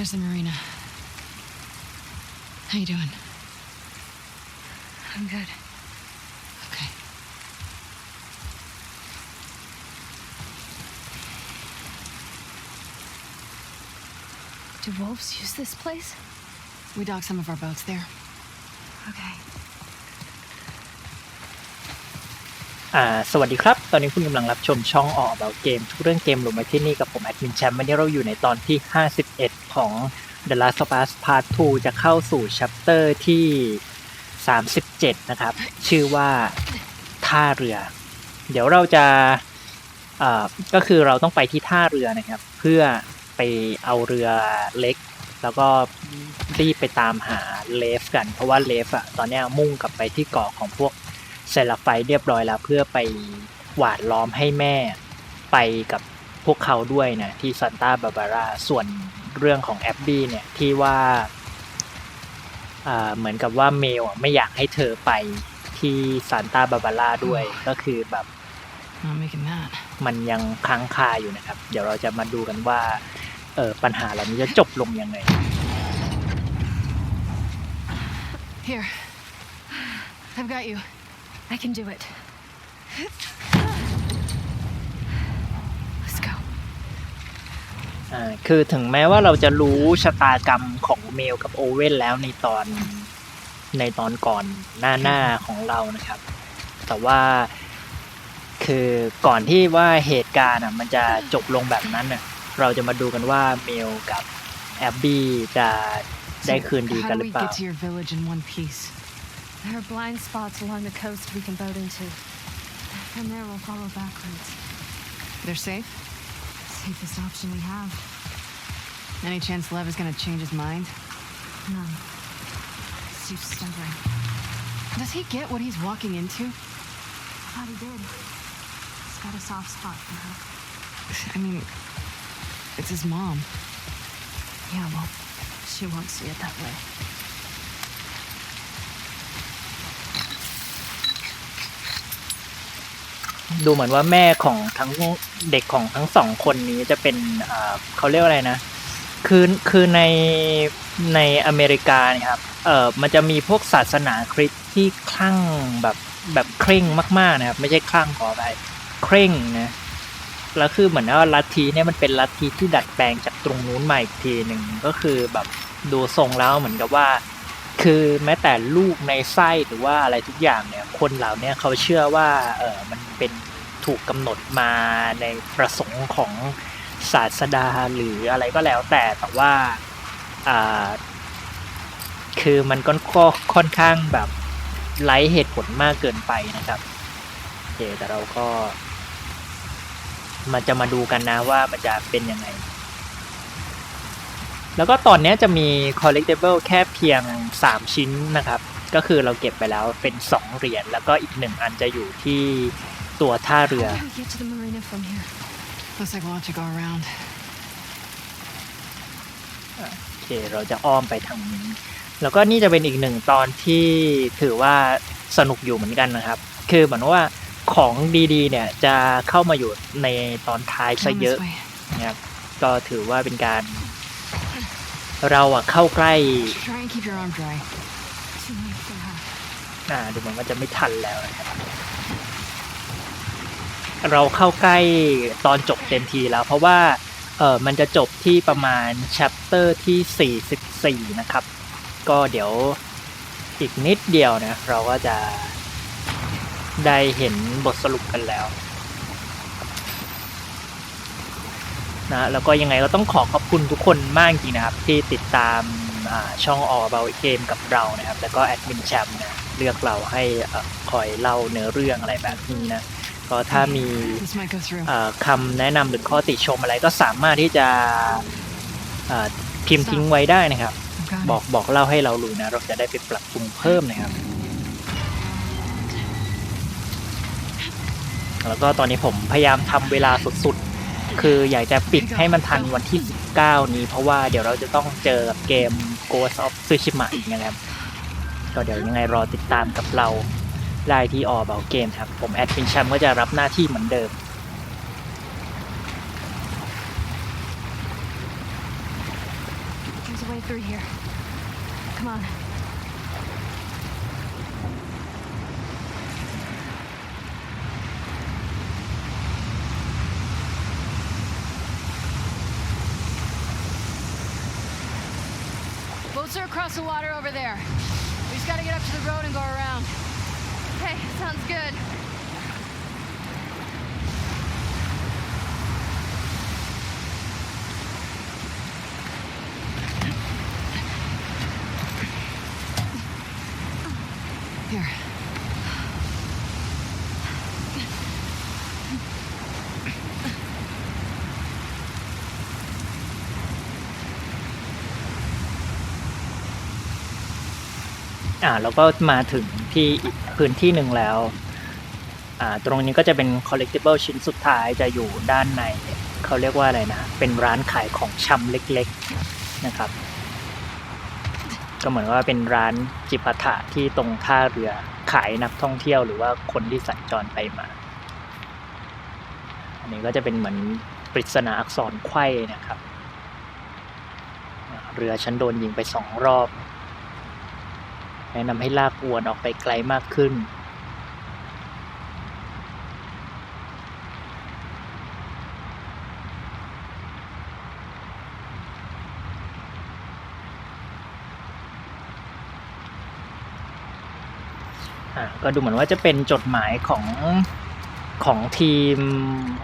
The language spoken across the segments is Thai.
There's the marina. How you doing? I'm good. Okay. Do wolves use this place? We docked some of our boats there. Okay. สวัสดีครับ ตอนนี้คุณกำลังรับชมช่องออกแบบเกม ทุกเรื่องเกมลงมาที่นี่กับผมแอดมินแชมป์วันนี้เราอยู่ในตอนที่ 51 ของ The Last of Us Part 2 จะเข้าสู่ชัปเตอร์ที่ 37 นะครับ ชื่อว่าท่าเรือ เดี๋ยวเราจะก็คือเราต้องไปที่ท่าเรือนะครับ เพื่อไปเอาเรือเล็ก แล้วก็รีบไปตามหาเลฟกัน เพราะว่าเลฟอะตอนนี้มุ่งกลับไปที่เกาะของพวก เซลไฟเรียบร้อยแล้ว เพื่อไปหวานล้อมให้แม่ไปกับพวกเขาด้วยนะที่ซันตาบาบาราส่วนเรื่องของแอบบี้เนี่ยที่ว่าอ่าเหมือนกับว่าเมลอะไม่อยากให้เธอไปที่ซานตาบาบาราด้วยก็คือแบบ Not making that. มันยังค้างคาอยู่นะครับ เดี๋ยวเราจะมาดูกันว่าเออปัญหาเหล่านี้จะจบลงยังไง Here. I've got you. I can do it. Let's go. อ่าคือถึงแม้ว่าเราจะรู้ชะตากรรมของเมลกับโอเว่นแล้วในตอนในตอนก่อนหน้าหน้าของเรานะครับ แต่ว่าคือก่อนที่ว่าเหตุการณ์อะมันจะจบลงแบบนั้นน่ะเราจะมาดูกันว่าเมลกับแอบบี้จะได้คืนดี how กัน do หรือ we เปล่า get to your village in one piece? There are blind spots along the coast we can boat into. From there, we'll follow back routes. They're safe? Safest option we have. Any chance Lev is gonna change his mind? None. He's stubborn. Does he get what he's walking into? I thought he did. He's got a soft spot for her. I mean, it's his mom. Yeah, well, she won't see it that way. ดูเหมือนว่าแม่ของทั้งเด็กของทั้งสองคนนี้จะเป็นเขาเรียกว่าอะไรนะ คือคือในในอเมริกาเนี่ยครับเออมันจะมีพวกศาสนาคริสต์ที่คลั่งแบบแบบเคร่งมากๆนะครับ ไม่ใช่คลั่งขอไปเคร่งนะแล้วคือเหมือนว่าลัทธิเนี่ยมันเป็นลัทธิที่ดัดแปลงจากตรงนู้นมาอีกทีหนึ่งก็คือแบบดูทรงแล้วเหมือนกับว่า คือแม้แต่ลูกในไส้หรือว่าอะไรทุกอย่างเนี่ยคนเหล่านี้เขาเชื่อว่าเออมันเป็นถูกกำหนดมาในประสงค์ของศาสดาหรืออะไรก็แล้วแต่แต่ว่าอ่าคือมันก็ก็ค่อนข้างแบบไร้เหตุผลมากเกินไปนะครับโอเคแต่เราก็ มันจะมาดูกันนะว่ามันจะเป็นยังไง แล้วก็ตอนเนี้ยจะมี collectible แค่เพียง 3 ชิ้นนะครับ ก็คือเราเก็บไปแล้วเป็น 2 เหรียญแล้วก็อีกหนึ่งอันจะอยู่ที่ตัวท่าเรือ How do we get to the marina from here? Looks like we'll have to go around. โอเค เราจะอ้อมไปทางนี้ แล้วก็นี่จะเป็นอีกหนึ่งตอนที่ถือว่าสนุกอยู่เหมือนกันนะครับ คือเหมือนว่าของดีๆ เนี่ยจะเข้ามาอยู่ในตอนท้ายซะ Come เยอะ this way. นะครับ ก็ถือว่าเป็นการ เราอะเข้าใกล้ Try and keep your arm dry. Too late for her. อ่าดูเหมือนว่าจะไม่ทันแล้วนะครับเราเข้าใกล้ตอนจบเต็มทีแล้ว เพราะว่าเออมันจะจบที่ประมาณ chapter ที่ 44 นะครับ ก็เดี๋ยวอีกนิดเดียวนะ เราก็จะได้เห็นบทสรุปกันแล้ว นะแล้วก็ยังไงก็ต้องขอขอบคุณทุกคนมากจริงๆนะครับ ที่ติดตามช่องออเบาเกมกับเรานะครับ แล้วก็แอดมินแชมป์นะเลือกเราให้คอยเล่าเนื้อเรื่องอะไรแบบนี้นะก็ถ้ามีคำแนะนำหรือข้อติชมอะไรก็สามารถที่จะพิมพ์ทิ้งไว้ได้นะครับ บอกบอกเล่าให้เรารู้นะ เราจะได้ไปปรับปรุงเพิ่มนะครับ แล้วก็ตอนนี้ผมพยายามทำเวลาสุดๆ คืออยากจะปิดให้มันทันวันที่ 19 นี้ เพราะว่าเดี๋ยวเราจะต้องเจอกับเกม Ghost of Tsushima อีกนะครับก็เดี๋ยวยังไงรอติดตามกับเราได้ที่ออเบาเกมครับ ผมแอดมินแชมก็จะรับหน้าที่เหมือนเดิม Boats are across the water over there. We just gotta get up to the road and go around. Okay, sounds good. อ่าแล้วก็มาถึงที่อีกพื้นที่หนึ่งแล้วอ่าตรงนี้ก็จะเป็น collectible ชิ้นสุดท้ายจะอยู่ด้านใน เขาเรียกว่าอะไรนะ เป็นร้านขายของชำเล็กๆนะครับ ก็เหมือนว่าเป็นร้านจิปาถะที่ตรงท่าเรือขายนักท่องเที่ยวหรือว่าคนที่สัญจรไปมา อันนี้ก็จะเป็นเหมือนปริศนาอักษรไขว้นะครับ เรือฉันโดนยิงไปสองรอบ แนะนำให้ลากอวนออกไปไกลมากขึ้น ก็ดูเหมือนว่าจะเป็นจดหมายของของทีม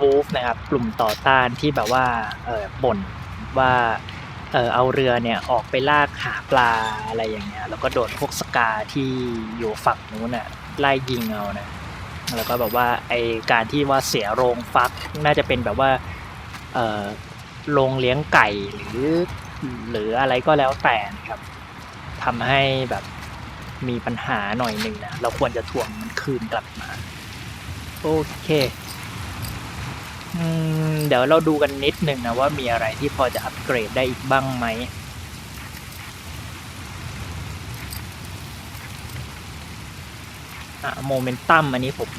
วูฟนะครับ กลุ่มต่อต้านที่แบบว่าเออบ่นว่า เออเอาเรือเนี่ยออกไปลากหาปลาอะไรอย่างเงี้ย แล้วก็โดนพวกสกาที่อยู่ฝั่งนู้นน่ะไล่ยิงเอานะแล้วก็แบบว่าไอการที่ว่าเสียโรงฟักน่าจะเป็นแบบว่าเออโรงเลี้ยงไก่หรือหรืออะไรก็แล้วแต่นะครับทำให้แบบมีปัญหาหน่อยหนึ่งนะเราควรจะทวงมันคืนกลับมา โอเค เดี๋ยวเราดูกันนิดหนึ่งนะว่ามีอะไรที่พอจะอัปเกรดได้อีกบ้างไหมอะโมเมนตัมอันนี้ผม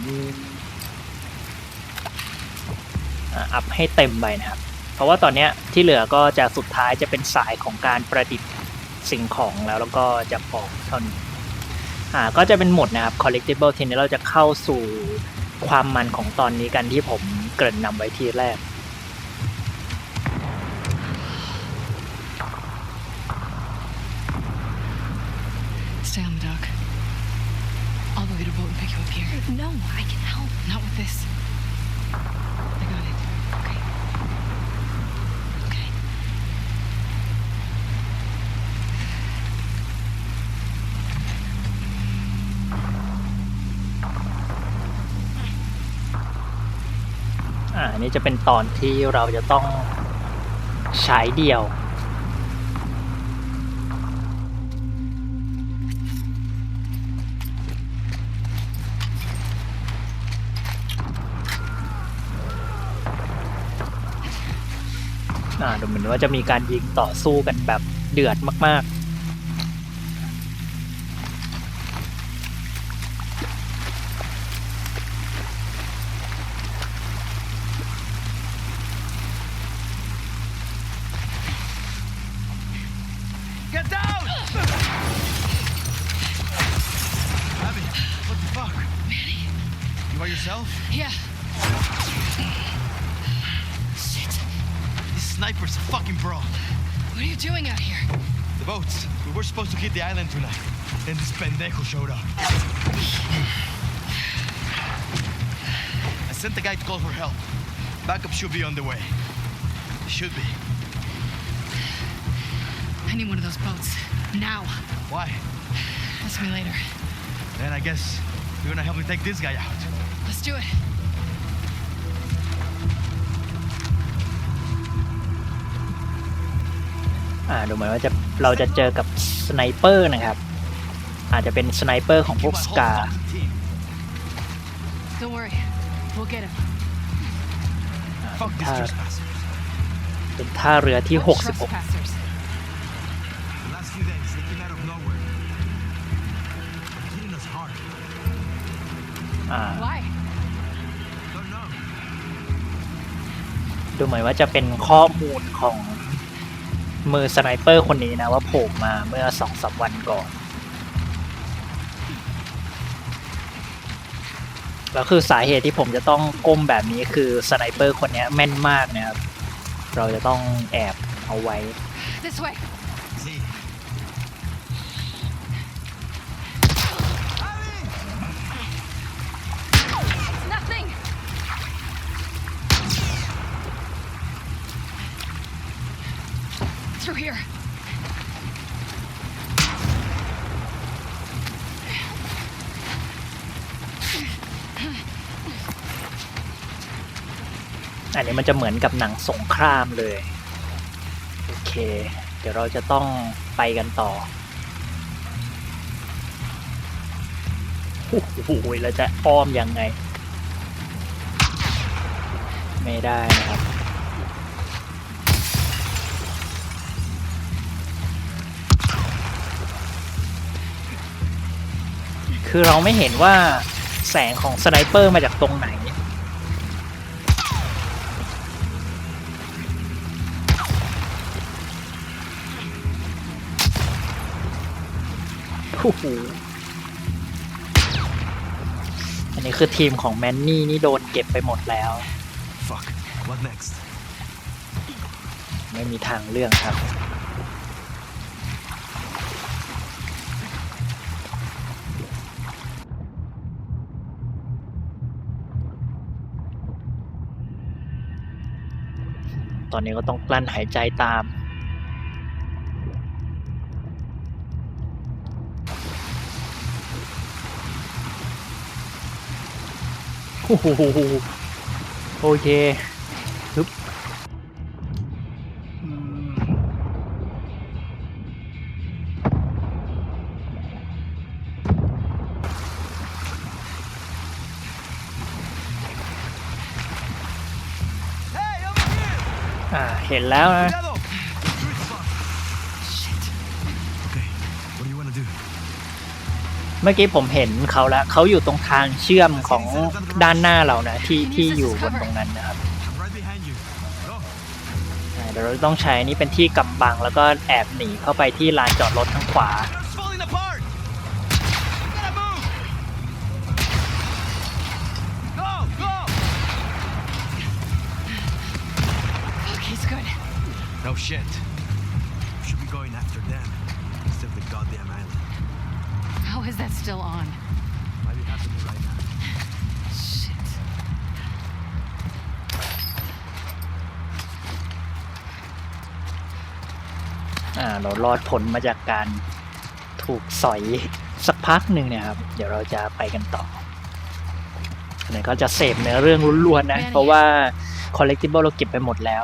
อะอัพให้เต็มไปนะครับ เพราะว่าตอนเนี้ยที่เหลือก็จะสุดท้ายจะเป็นสายของการประดิษฐ์สิ่งของแล้วแล้วก็จะพอเท่านี้อ่าก็จะเป็นหมดนะครับ collectible ทีนี้เราจะเข้าสู่ความมันของตอนนี้กันที่ผม เกริ่นนำไว้ทีแรก Stay on the dock. I'll go get a boat and pick you up here. No, I can help. Not with this. นนี้จะเป็นตอนที่เราจะต้องฉายเดี่ยว อ่าดูเหมือนว่าจะมีการยิงต่อสู้กันแบบเดือดมาก Get island tonight. Then this pendejo showed up. I sent the guy to call for help. Backup should be on the way. Should be. I need one of those boats. Now. Why? Ask me later. Then I guess you're gonna help me take this guy out. Let's do it. ๆ อ่าดูเหมือนว่าจะเราจะเจอกับ สไนเปอร์นะครับ อาจจะเป็นสไนเปอร์ของพวก My ส whole กา fucking team. Don't worry. We'll get him. Fuck these Uh, trespassers. เป็นท่าเรือที่ 66 Trespassers. The last few days, they came out of nowhere. They're hitting us hard. อ่า Why? Don't know. ดูเหมือนว่าจะเป็นข้อมูลของ มือสไนเปอร์คนนี้นะว่าโผล่มาเมื่อสองสามวันก่อน แล้วคือสาเหตุที่ผมจะต้องก้มแบบนี้คือสไนเปอร์คนนี้แม่นมากนะครับ เราจะต้องแอบเอาไว้ อันนี้มันจะเหมือนกับหนังสงครามเลย โอเค เดี๋ยวเราจะต้องไปกันต่อโอ้โหเราจะอ้อมยังไง ไม่ได้นะครับ คือเราไม่เห็นว่าแสงของสไนเปอร์มาจากตรงไหน อ้โหอันนี้คือทีมของแมนนี่นี่โดนเก็บไปหมดแล้ว Fuck. What next? ไม่มีทางเรื่องครับ ตอนนี้ก็ต้องกลั้นหายใจตาม โอ้โหโอเเมื่อกี้ผมเห็นเขาแล้วเขาอยู่ตรงทางเชื่อมของด้านหน้าเรานะที่ที่อยู่บนตรงนั้นนะครับ I'm right behind you. Go. อ่าเดี๋ยวเราต้องใช้นี่เป็นที่กำบังแล้วก็แอบหนีเข้าไปที่ลานจอดรถทางขวา It's falling apart! Still on? Might be happening right now. Shit. อ่าเรารอดผลมาจากการถูกสอยสักพักหนึ่งเนี่ยครับ เดี๋ยวเราจะไปกันต่ออันนี้ก็จะเสพเนื้อเรื่องล้วนๆนะ เพราะว่า collectible เราเก็บไปหมดแล้ว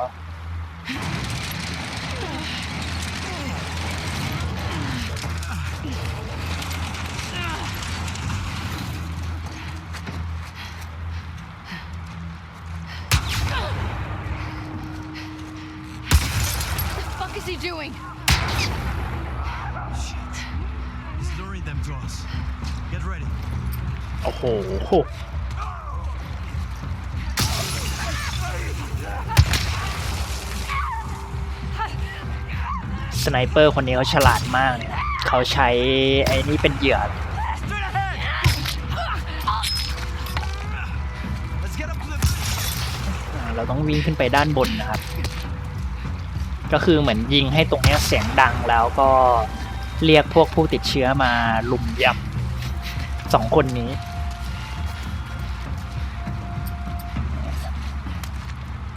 สไนเปอร์คนนี้เขาฉลาดมากเลยนะเขาใช้ไอ้นี่เป็นเหยื่อเราต้องวิ่งขึ้นไปด้านบนนะครับ ก็คือเหมือนยิงให้ตรงนี้เสียงดังแล้วก็เรียกพวกผู้ติดเชื้อมาลุมยำสองคนนี้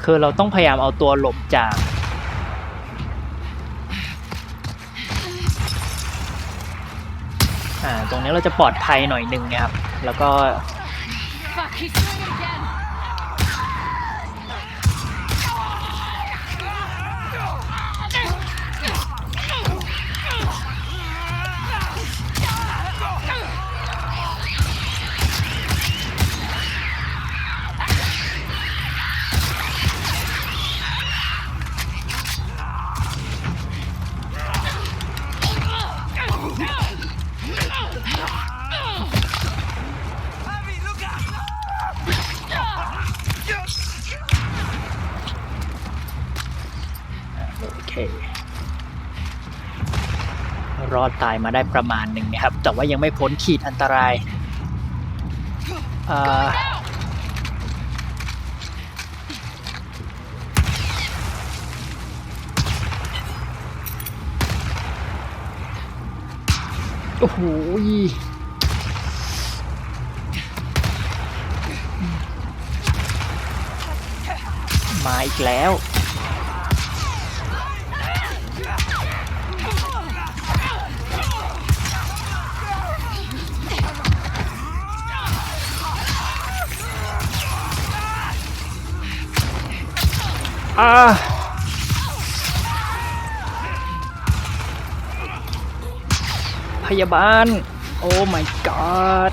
คือเราต้องพยายามเอาตัวหลบจาก อ่า ตรงนี้เราจะปลอดภัยหน่อยหนึ่งนะครับ แล้วก็ มาได้ประมาณหนึ่งนะครับ แต่ว่ายังไม่พ้นขีดอันตรายโอ้โหมาอีกแล้ว อ่าพยาบาล โอ้ my god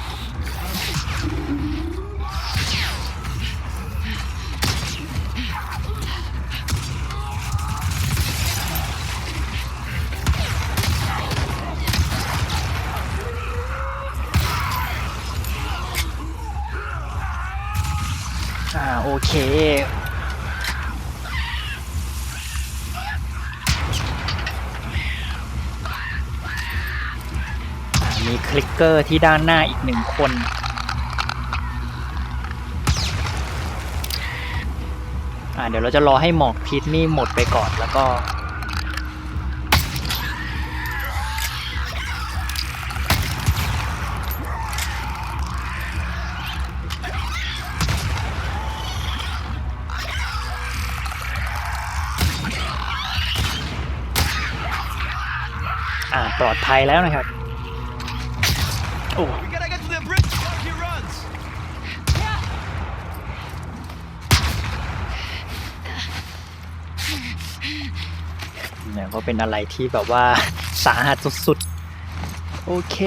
เกอร์ที่ด้านหน้าอีกหนึ่งคน อ่าเดี๋ยวเราจะรอให้หมอกพิษนี่หมดไปก่อนแล้วก็ อ่าปลอดภัยแล้วนะครับ he runs. เนี่ยก็เป็นอะไรที่แบบว่าสาหัสสุดๆ โอเค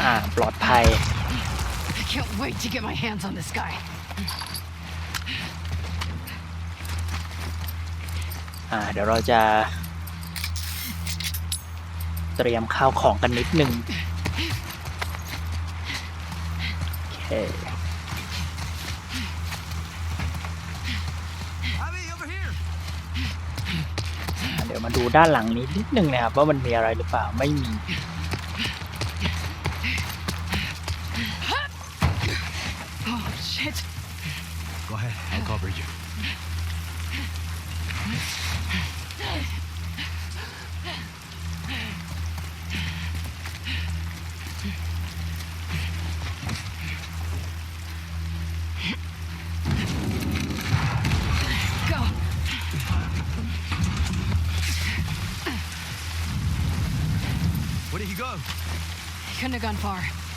อ่าปลอดภัย I can't wait to get my hands on this guy. เดี๋ยวเราจะ เตรียมข้าวของกันนิดหนึ่งโอเค Abby, over here. อ่าเดี๋ยวมาดูด้านหลังนี้นิดหนึ่งนะครับว่ามันมีอะไรหรือเปล่าไม่มี couldn't have gone far.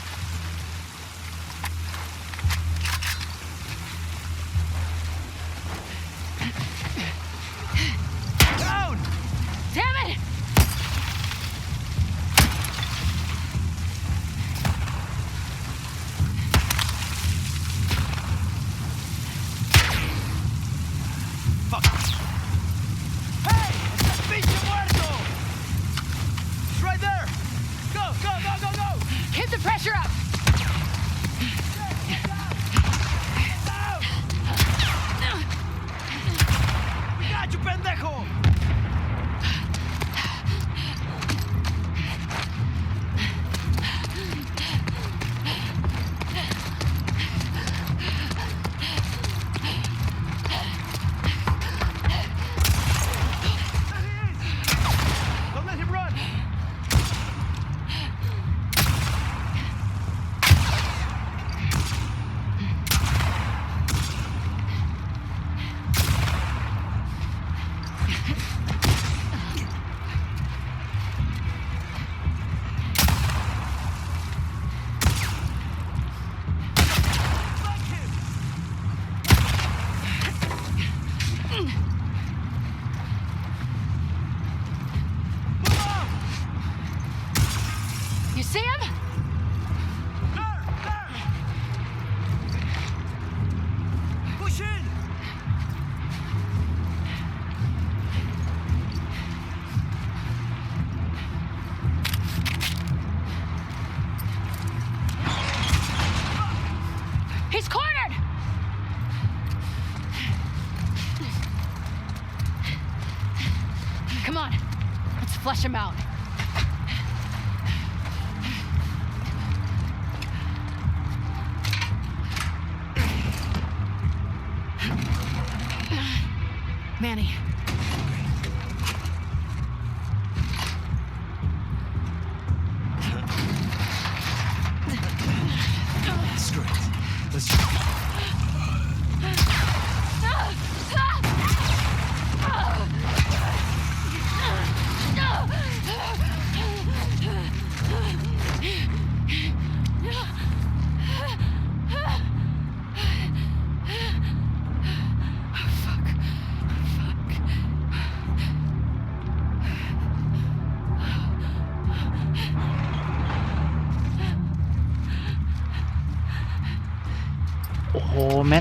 Let's Fuck.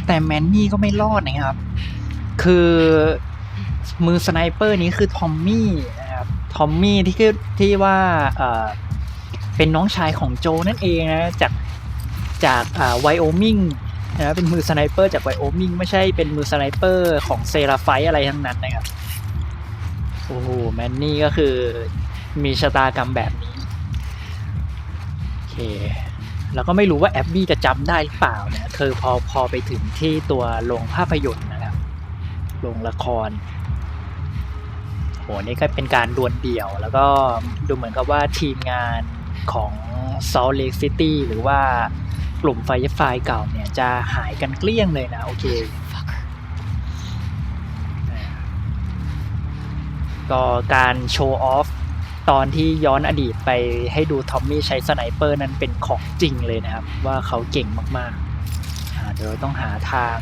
แต่แมนนี่ก็ไม่รอดนะครับ คือมือสไนเปอร์นี้คือทอมมี่นะครับทอมมี่ที่คือที่ว่าเป็นน้องชายของโจนั่นเองนะจากจากอ่าไวโอมิงนะเป็นมือสไนเปอร์จากไวโอมิงไม่ใช่เป็นมือสไนเปอร์ของเซราไฟอะไรทั้งนั้นนะครับโอ้โหแมนนี่ก็คือมีชะตากรรมแบบนี้โอเค แล้วก็ไม่รู้ว่าแอบบี้จะจำได้หรือเปล่าเนี่ยคือพอพอไปถึงที่ตัวโรงภาพยนตร์นะครับโรงละครโหนี่ก็เป็นการดวลเดี่ยว แล้วก็ดูเหมือนกับว่าทีมงานของ Salt Lake City หรือว่ากลุ่มไฟไฟเก่าเนี่ยจะหายกันเกลี้ยงเลยนะ โอเค Fucker. ก็การโชว์ออฟ ตอนที่ย้อนอดีตไปให้ดูทอมมี่ใช้สไนเปอร์นั้นเป็นของจริงเลยนะครับ ว่าเขาเก่งมากๆเดี๋ยวเราต้องหาทาง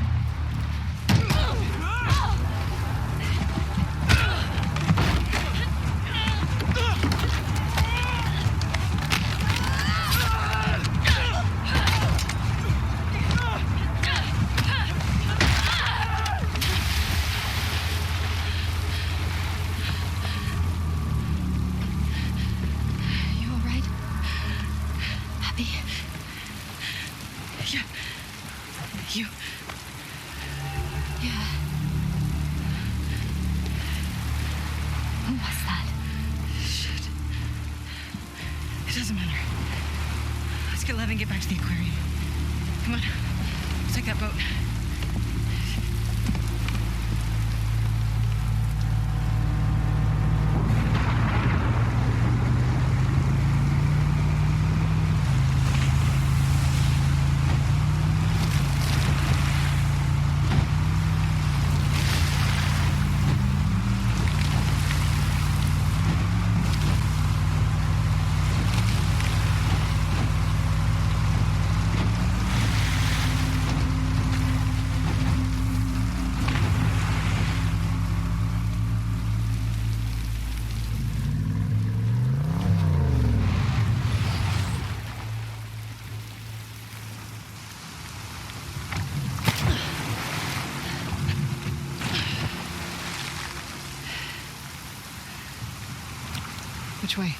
Which way?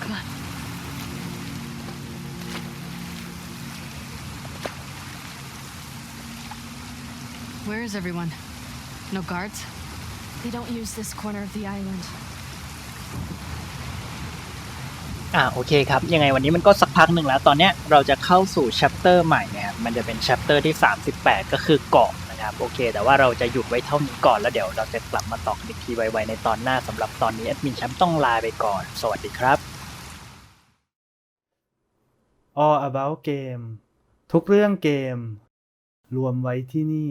Come on. Where is everyone? No guards? They don't use this corner of the island. อ่าโอเคครับ ยังไงวันนี้มันก็สักพักหนึ่งแล้ว ตอนเนี้ยเราจะเข้าสู่ชัปเตอร์ใหม่นะครับมันจะเป็นชัปเตอร์ที่ 38 ก็คือเกาะ นะครับโอเค แต่ว่าเราจะหยุดไว้เท่านี้ก่อนแล้วเดี๋ยวเราจะกลับมาต่อกอีกทีไวๆในตอนหน้าสำหรับตอนนี้แอดมินแชมป์ต้องลาไปก่อน สวัสดีครับ All About Game ทุกเรื่องเกม รวมไว้ที่นี่